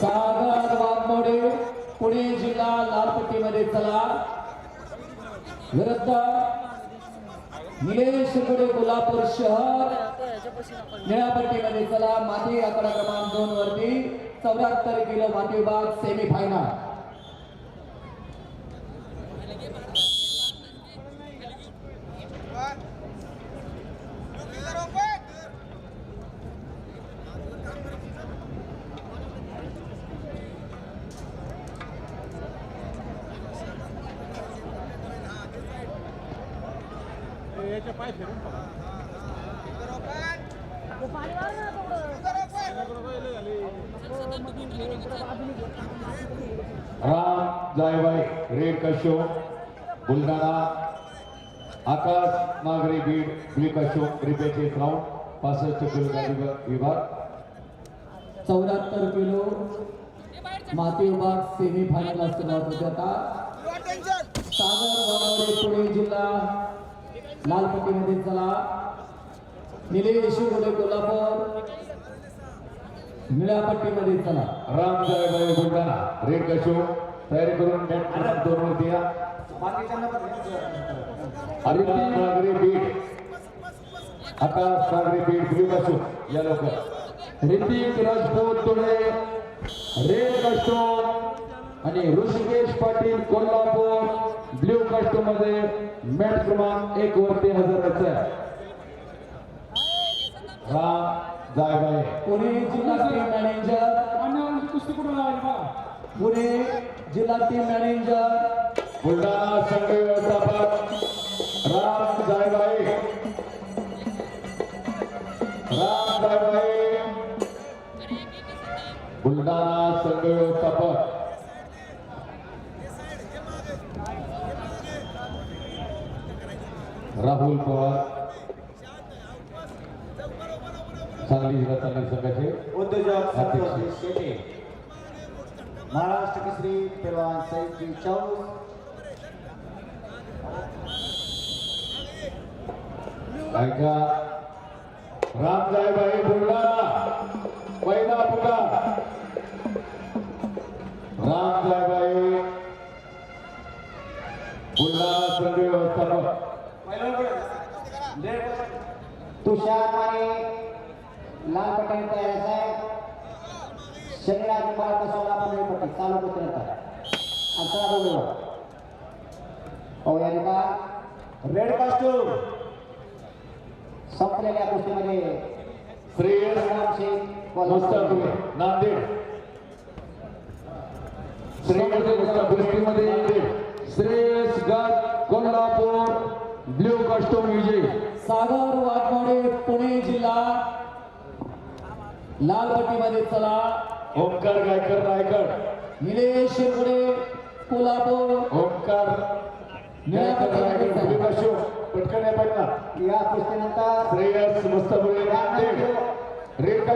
सागर वाघमोडे पुणे जिल्हा लालपट्टीमध्ये चला. विरुद्ध निलेश गुडे कोल्हापूर शहर. निळापट्टीमध्ये चला. माती आकडा क्रमांक दोन वरती चौऱ्याहत्तर किलो माती विभाग सेमीफायनल राम जायबाई रेड कशो बुलढाणा आकाश नागरी बीड कशो रिपेचे राऊंड पासष्ट किलो विभाग. चौऱ्याहत्तर किलो माती विभाग सेमी फायनल सुरुवात होते सागर पुणे जिल्हा. लालपट्टीमध्ये चला. निलेश गुडे कोल्हापूर. निळ्यापट्टीमध्ये चला. राम जय बुलढाणा. रेड कशो. तयारी करून दोन वर आकाश बीड. आकाश नागरी बीड ब्ल्यू कशो. या लवकर. ऋतिक राजपूत रेड आणि ऋषिकेश पाटील कोल्हापूर. ब्ल्यू कस्टोममध्ये मॅच क्रमांक एक वरती हजर आहे. राम जायबाई पुणे जिल्हा टीम मॅनेजर कुस्ती कुठून पुणे जिल्हा टीम मॅनेजर बुलढाणा संघ व्यवस्थापक. राम जायबाई. राम जायबाई. बुलढाणा संघ व्यवस्थापक. राहुल पवार. सांगली जिल्हा चांगली संघाचे. उद्योजक शेटे. महाराष्ट्र केसरी पेलवान ऐका. बुलढाणा. पहिला पुकार बुलढाणा संघ व्यवस्थापक. तुषार माने लाल पटेल तयार शरीरात मला कसवला पण पट्टी चालू अंतरा बरोबर पाहूया का रेड कॉस्ट्यूम संपलेल्या मुस्ताफी नांदेड. गट कोल्हापूर कस्टोम विजय सागर वाघमोडे पुणे जिल्हा. लालपट्टीमध्ये चला. ओंकार गायकर रायगड. निलेश गुडे कोल्हापूर. ओंकार गायकर रायगड. पुढे कशो पटकन या पहिला या कुस्तीनंतर श्रेयस नांदेड रेड